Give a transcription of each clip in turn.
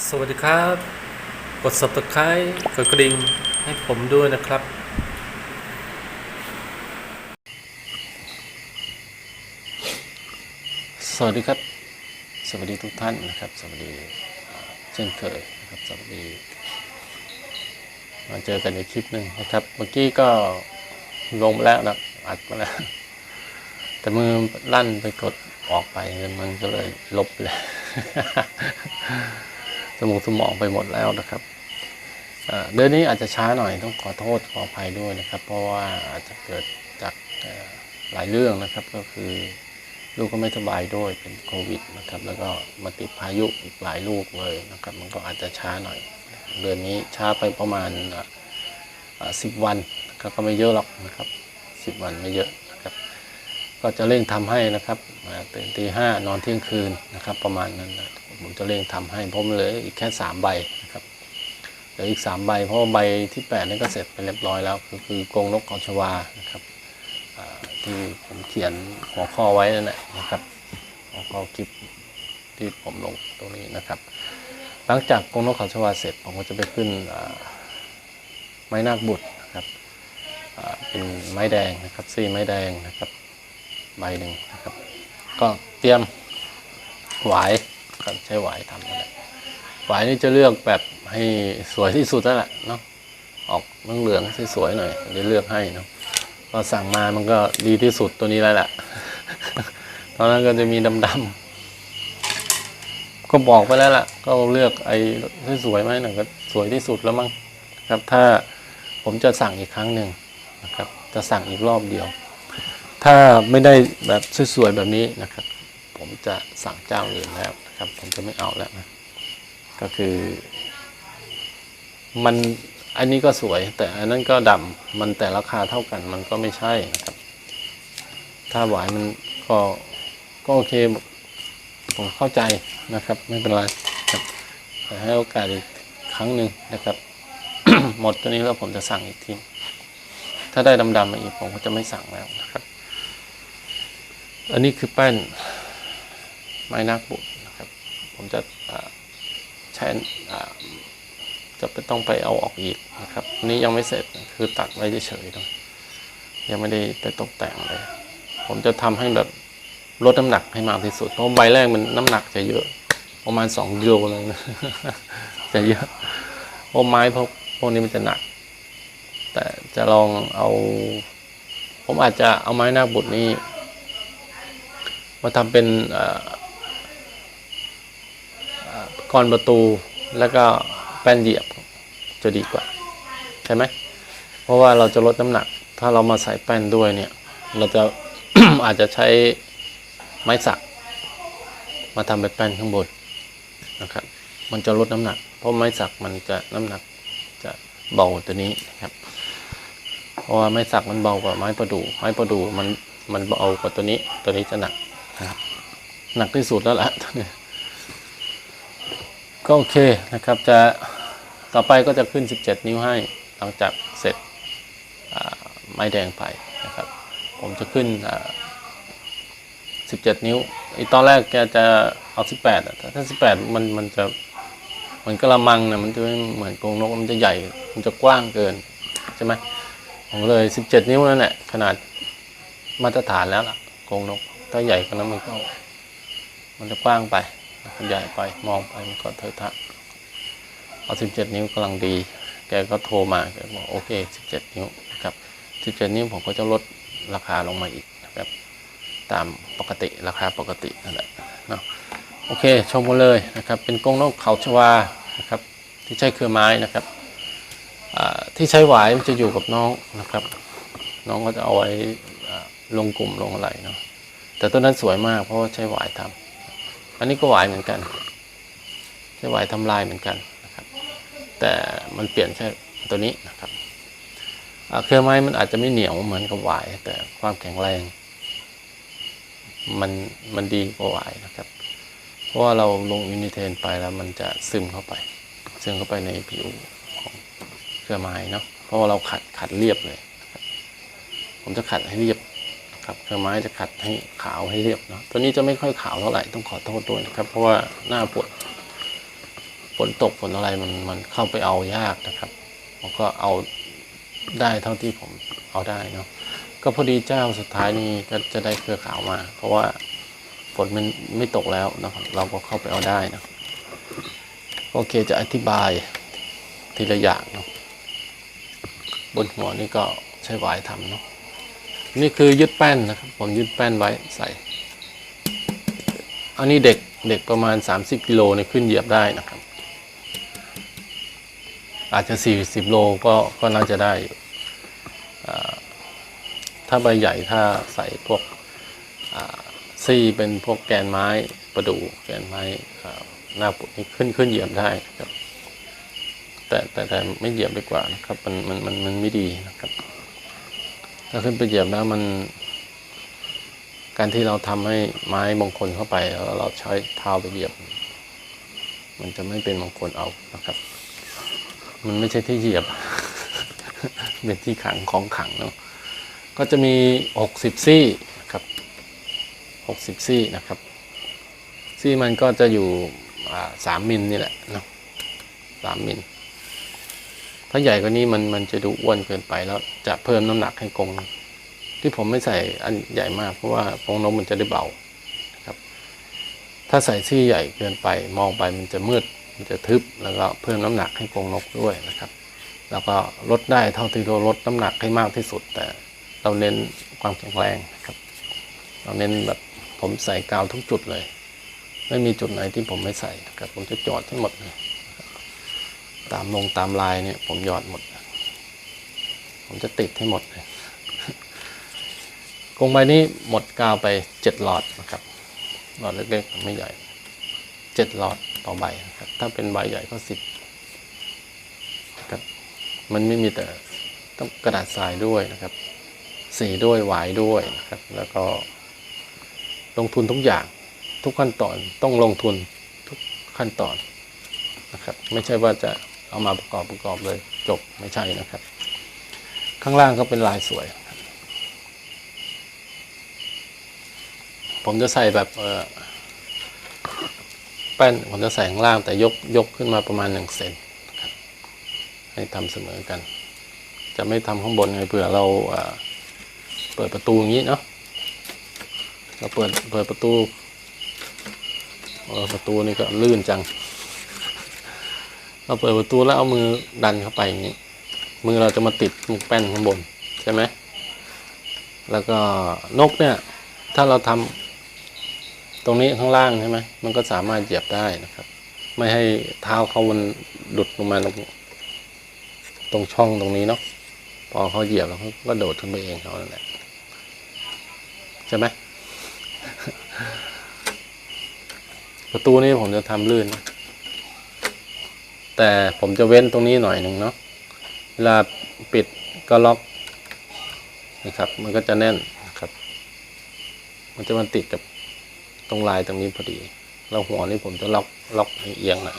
สวัสดีครับ กด subscribe กดกระดิ่งให้ผมด้วยนะครับ สวัสดีครับ สวัสดีทุกท่านนะครับ สวัสดีเช่นเคยนะครับ สวัสดีมาเจอกันในคลิปหนึ่งนะครับ เมื่อกี้ก็ลงมาแล้วนะอัดมาแล้ว แต่มือลั่นไปกดออกไปมันก็เลยลบเลย มองสมองไปหมดแล้วนะครับเดือนนี้อาจจะช้าหน่อยต้องขอโทษขออภัยด้วยนะครับ เพราะว่าอาจจะเกิดจากหลายเรื่องนะครับก็คือลูกก็ไม่สบายด้วยเป็นโควิดนะครับ แล้วก็มาติดพายุอีกหลายลูกเลยนะครับ มันก็อาจจะช้าหน่อย เดือนนี้ช้าไปประมาณสิบวันก็ไม่เยอะหรอกนะครับสิบวันไม่เยอะนะครับ ก็จะเร่งทำให้นะครับตื่นตีห้านอนเที่ยงคืนนะครับ ประมาณนั้นนะ ผมจะเร่งทำให้เพราะมันเหลืออีกแค่สามใบนะครับเหลืออีกสามใบ เพราะว่าใบที่แปดนี่ก็เสร็จไปเรียบร้อยแล้ว ก็คือกรงนกเขาชวานะครับที่ผมเขียนหัวข้อไว้นั่นแหละนะครับหัวข้อคลิปที่ผมลงตรงนี้นะครับ หลังจากกรงนกเขาชวาเสร็จผมก็จะไปขึ้นไม้นาคบุตรนะครับเป็นไม้แดงนะครับซี่ไม้แดงนะครับใบหนึ่งนะครับ ก็เตรียมหวาย ช้หวายทำนั่นแหละหวายนี่จะเลือกแบบให้สวยที่สุดนั่นแหละเนาะออกเหลืองๆสวยๆหน่อยจะเลือกให้เนาะก็สั่งมามันก็ดีที่สุดตัวนี้แล้วแหละตอนนั้นก็จะมีดำๆก็บอกไปแล้วล่ะ ก็เลือกไอ้ที่สวยไหมหน่อยก็สวยที่สุดแล้วมั้งครับ ถ้าผมจะสั่งอีกครั้งหนึ่งนะครับ จะสั่งอีกรอบเดียว ถ้าไม่ได้แบบสวยๆแบบนี้นะครับ ผมจะสั่งเจ้าอื่นแล้ว นะครับ ผมจะไม่เอาแล้วนะก็คือ มันอันนี้ก็สวย แต่อันนั้นก็ดำมันแต่ราคาเท่ากัน มันก็ไม่ใช่นะครับ ถ้าหวายมันก็ก็โอเคผมเข้าใจนะครับ ไม่เป็นไรครับแต่ให้โอกาสอีกครั้งหนึ่งนะครับ หมดตัวนี้แล้วผมจะสั่งอีกทีถ้าได้ดำๆมาอีกผมก็จะไม่สั่งแล้วนะครับ อันนี้คือแป้นไม้นักบุตร ผมจะใช้จะไปต้องไปเอาออกอีกนะครับนี้ยังไม่เสร็จคือตัดไว้เฉยๆเนะยังไม่ได้ไปตกแต่งเลย ผมจะทำให้แบบลดน้ำหนักให้มากที่สุด เพราะใบแรกมันน้ำหนักจะเยอะ ประมาณสองกิโลเลยนะจะเยอะเพราะไม้พวกพวกนี้มันจะหนัก แต่จะลองเอา ผมอาจจะเอาไม้หน้าบุตรนี้ มาทำเป็นอ่อเอ่อ กรอนประตูแล้วก็แป้นเหยียบจะดีกว่า ใช่ไหมเพราะว่าเราจะลดน้ำหนัก ถ้าเรามาใส่แป้นด้วยเนี่ย เราจะอาจจะใช้ไม้สัก มาทำเป็นแป้นข้างบนนะครับ มันจะลดน้ำหนัก เพราะไม้สักมันจะน้ำหนักจะเบากว่าตัวนี้นะครับ เพราะว่าไม้สักมันเบากว่าไม้ประดู่ไม้ประดู่มันมันเบากว่าตัวนี้ ตัวนี้จะหนักนะครับหนักที่สุดแล้วล่ะตัวนี้ ก็โอเคนะครับจะต่อไปก็จะขึ้น 17 นิ้วให้หลังจากเสร็จไม้แดงไปนะครับ ผมจะขึ้น 17 นิ้วอีตอนแรกแกจะเอา 18แต่ถ้า 18 มันมันจะเหมือนกระมังนะมันจะเหมือนกรงนกมันจะใหญ่ มันจะกว้างเกินใช่ไหมผมเลย 17 นิ้วนั่นแหละขนาดมาตรฐานแล้วล่ะกรงนกถ้าใหญ่กว่านั้นมันก็มันจะกว้างไป ใหญ่ไปมองไปมันก็เทอะทะเอา17นิ้วกำลังดี แกก็โทรมาแกบอกโอเค17นิ้วนะครับ17นิ้วผมก็จะลดราคาลงมาอีกนะครับตามปกติราคาปกตินั่นแหละเนาะโอเคชมกันเลยนะครับ เป็นกรงนกเขาชวานะครับ ที่ใช้เครือไม้นะครับที่ใช้หวายมันจะอยู่กับน้องนะครับ น้องก็จะเอาไว้ลงกลุ่มลงอะไรเนาะแต่ตัวนั้นสวยมากเพราะว่าใช้หวายทำ อันนี้ก็หวายเหมือนกันใช้หวายทำลายเหมือนกันนะครับ แต่มันเปลี่ยนแค่ตัวนี้นะครับเครือไม้มันอาจจะไม่เหนียวเหมือนกับหวาย แต่ความแข็งแรง มันมันดีกว่าหวายนะครับ เพราะว่าเราลงยูนิเทนไปแล้วมันจะซึมเข้าไป ซึมเข้าไปในผิวของเครือไม้เนาะเพราะว่าเราขัดขัดเรียบเลย ผมจะขัดให้เรียบ ครับเครื่องไม้จะขัดให้ขาวให้เรียบเนาะตัวนี้จะไม่ค่อยขาวเท่าไหร่ต้องขอโทษด้วยนะครับ เพราะว่าหน้าปวดฝนตกฝนอะไรมันมันเข้าไปเอายากนะครับผมก็เอาได้เท่าที่ผมเอาได้เนาะก็พอดีเจ้าสุดท้ายนี่ก็จะได้เครือขาวมา เพราะว่าฝนมันไม่ตกแล้วนะครับเราก็เข้าไปเอาได้นะโอเคจะอธิบายทีละอย่างเนาะบนหัวนี่ก็ใช้หวายทำเนาะ นี่คือยึดแป้นนะครับ ผมยึดแป้นไว้ใส่ อันนี้เด็กเด็กประมาณ 30กิโลเนี่ยขึ้นเหยียบได้นะครับ อาจจะ 40โลก็ก็น่าจะได้ถ้าใบใหญ่ถ้าใส่พวกซี่เป็นพวกแกนไม้ประดู่แกนไม้หน้าปุดนี่ขึ้นขึ้นเหยียบได้ครับแต่แต่แต่ไม่เหยียบดีกว่านะครับ มันมันมันมันไม่ดีนะครับ ถ้าขึ้นไปเหยียบแล้วมัน การที่เราทำให้ไม้มงคลเข้าไปแล้วเราใช้เท้าไปเหยียบ มันจะไม่เป็นมงคลเอานะครับ มันไม่ใช่ที่เหยียบ เป็นที่ขังของขังเนาะก็จะมีหกสิบซี่นะครับหกสิบซี่นะครับ ซี่มันก็จะอยู่สามมิลนี่แหละเนาะสามมิล ถ้าใหญ่กว่านี้มันมันจะดูอ้วนเกินไปแล้วจะเพิ่มน้ำหนักให้กรงที่ผมไม่ใส่อันใหญ่มากเพราะว่ากงนกมันจะได้เบาครับ ถ้าใส่ซี่ใหญ่เกินไป มองไปมันจะมืดมันจะทึบแล้วก็เพิ่มน้ำหนักให้กรงนกด้วยนะครับ แล้วก็ลดได้เท่าที่เราลดน้ำหนักให้มากที่สุด แต่เราเน้นความแข็งแรงนะครับ เราเน้นแบบผมใส่กาวทุกจุดเลย ไม่มีจุดไหนที่ผมไม่ใส่นะครับผมจะจอดทั้งหมดเลย ตามลงตามลายเนี่ย ผมหยอดหมด ผมจะติดให้หมดเลยกรงใบนี้หมดกาวไปเจ็ดหลอดนะครับ หลอดเล็กๆไม่ใหญ่เจ็ดหลอดต่อใบนะครับ ถ้าเป็นใบใหญ่ก็สิบนะครับมันไม่มีแต่ต้องกระดาษทรายด้วยนะครับ สีด้วยหวายด้วยนะครับ แล้วก็ลงทุนทุกอย่างทุกขั้นตอนต้องลงทุนทุกขั้นตอนนะครับ ไม่ใช่ว่าจะ เอามาประกอบประกอบเลยจบไม่ใช่นะครับ ข้างล่างก็เป็นลายสวย ผมจะใส่แบบแป้นผมจะใส่ข้างล่างแต่ยกยกขึ้นมาประมาณหนึ่งเซนให้ทำเสมอกัน จะไม่ทำข้างบนไงเผื่อเราเปิดประตูอย่างนี้เนาะเราเปิดเปิดประตูประตูนี่ก็ลื่นจัง เราเปิดประตูแล้วเอามือดันเข้าไปอย่างนี้ มือเราจะมาติดมุกแป้นข้างบนใช่ไหมแล้วก็นกเนี่ย ถ้าเราทำตรงนี้ข้างล่างใช่ไหมมันก็สามารถเหยียบได้นะครับ ไม่ให้เท้าเขามันหลุดลงมาตรงตรงช่องตรงนี้เนาะพอเขาเหยียบแล้วเขาก็โดดขึ้นไปเองเขานั่นแหละใช่ไหมประตูนี้ผมจะทำลื่นนะ แต่ผมจะเว้นตรงนี้หน่อยหนึ่งเนาะเวลาปิดก็ล็อกนะครับ มันก็จะแน่นนะครับ มันจะมันติดกับตรงลายตรงนี้พอดีแล้วหัวนี่ผมจะล็อกล็อกเอียงหน่อย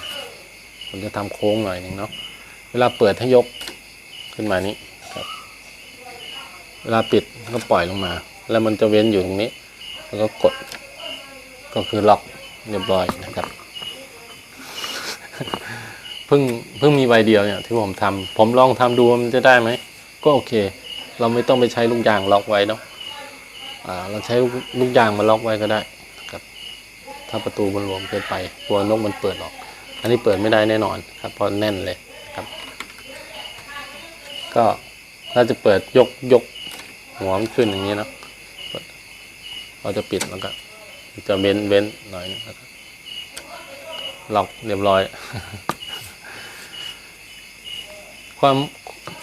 ผมจะทำโค้งหน่อยหนึ่งเนาะเวลาเปิดให้ยกขึ้นมานี้ครับ เวลาปิดก็ปล่อยลงมา แล้วมันจะเว้นอยู่ตรงนี้ แล้วก็กดก็คือล็อกเรียบร้อยนะครับ พิ่งเพิ่งมีใบเดียวเนี่ยที่ผมทำผมลองทำดูมันจะได้ไหมก็โอเค เราไม่ต้องไปใช้ลูกยางล็อกไว้เนาะอ่าเราใช้ลูกยางมาล็อกไว้ก็ได้ครับ ถ้าประตูมันรวมเกินไปกลัวนกมันเปิดออก อันนี้เปิดไม่ได้แน่นอนครับเพราะแน่นเลยครับ ก็ถ้าจะเปิดยกยกหัวมันขึ้นอย่างนี้เนอะเราจะปิดแล้วก็ จะเบ้นเบ้นหน่อยนึงแล้วก็ล็อกเรียบร้อย ความ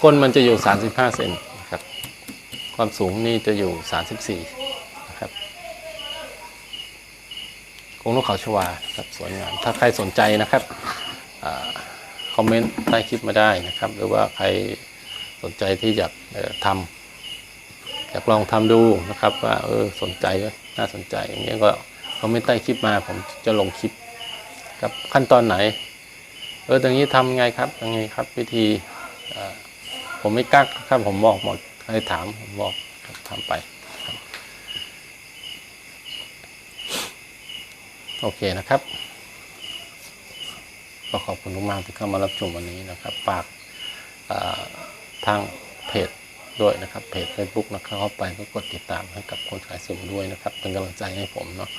ก้นมันจะอยู่ 35 เซนนะครับ ความสูงนี่จะอยู่ 34 นะครับกงนกเขาชวาครับสวยงาม ถ้าใครสนใจนะครับอคอมเมนต์ใต้คลิปมาได้นะครับ หรือว่าใครสนใจที่อยากทำอยากลองทำดูนะครับว่าเออสนใจน่าสนใจอย่างเงี้ยก็คอมเมนต์ใต้คลิปมาผมจะลงคลิปครับขั้นตอนไหน เออตรงนี้ทำไงครับยังไงครับวิธี ผมไม่กักครับผมบอกหมดใครถามผมบอกทำไปโอเคนะครับ ก็ขอบคุณมากที่เข้ามารับชมวันนี้นะครับฝากทางเพจด้วยนะครับเพจ Facebook นะครับเข้าไปก็กดติดตามให้กับคนขายสุ่มด้วยนะครับ เป็นกำลังใจให้ผมเนาะ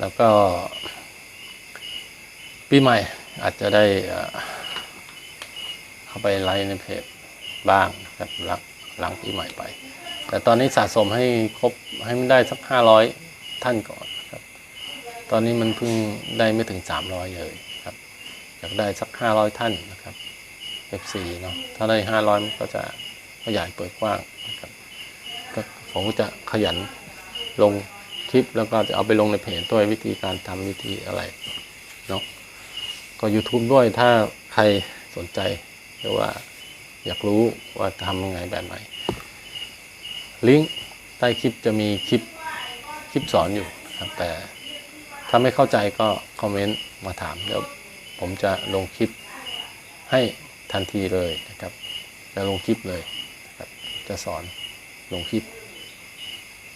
แล้วก็ ปีใหม่อาจจะได้ เข้าไปไลฟ์ในเพจบ้างนะครับหลังหลังปีใหม่ไป แต่ตอนนี้สะสมให้ครบให้มันได้สักห้าร้อยท่านก่อนครับ ตอนนี้มันเพิ่งได้ไม่ถึงสามร้อยเลยครับ อยากได้สักห้าร้อยท่านนะครับ F4 เนาะถ้าได้ห้าร้อยมันก็จะขยายเปิดกว้างนะครับก็ผมก็จะขยันลงคลิปแล้วก็จะเอาไปลงในเพจด้วยวิธีการทำวิธีอะไรเนาะก็ YouTube ด้วยถ้าใครสนใจ หรือว่าอยากรู้ว่าทำยังไงแบบไหน ลิงก์ใต้คลิปจะมีคลิปคลิปสอนอยู่ครับแต่ถ้าไม่เข้าใจก็คอมเมนต์มาถามเดี๋ยวผมจะลงคลิปให้ทันทีเลยนะครับ จะลงคลิปเลยนะครับจะสอนลงคลิป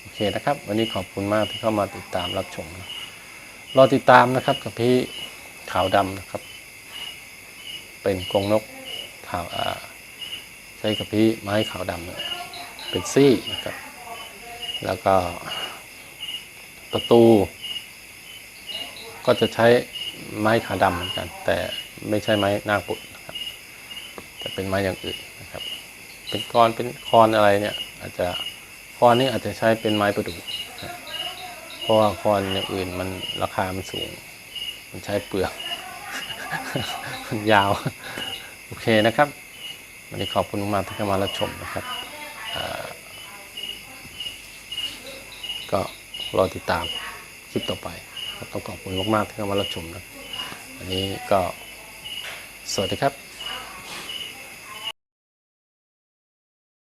โอเคนะครับ วันนี้ขอบคุณมากที่เข้ามาติดตามรับชมนะรอติดตามนะครับกับพี่ขาวดำนะครับ เป็นกรงนก ขาวใช้กับพี่ไม้ขาวดำเป็นซี่นะครับ แล้วก็ประตูก็จะใช้ไม้ขาวดำเหมือนกัน แต่ไม่ใช่ไม้นาคปุดนะครับจะเป็นไม้อย่างอื่นนะครับ เป็นกรเป็นคอนอะไรเนี่ย อาจจะคอนนี่อาจจะใช้เป็นไม้ประดู่เพราะว่าคอนอย่างอื่นมันราคามันสูง มันใช้เปลือก มันยาว โอเคนะครับ วันนี้ขอบคุณมากที่เข้ามารับชมนะครับก็รอติดตามคลิปต่อไปครับต้องขอบคุณมากๆที่เข้ามารับชมนะวันนี้ก็สวัสดีครับ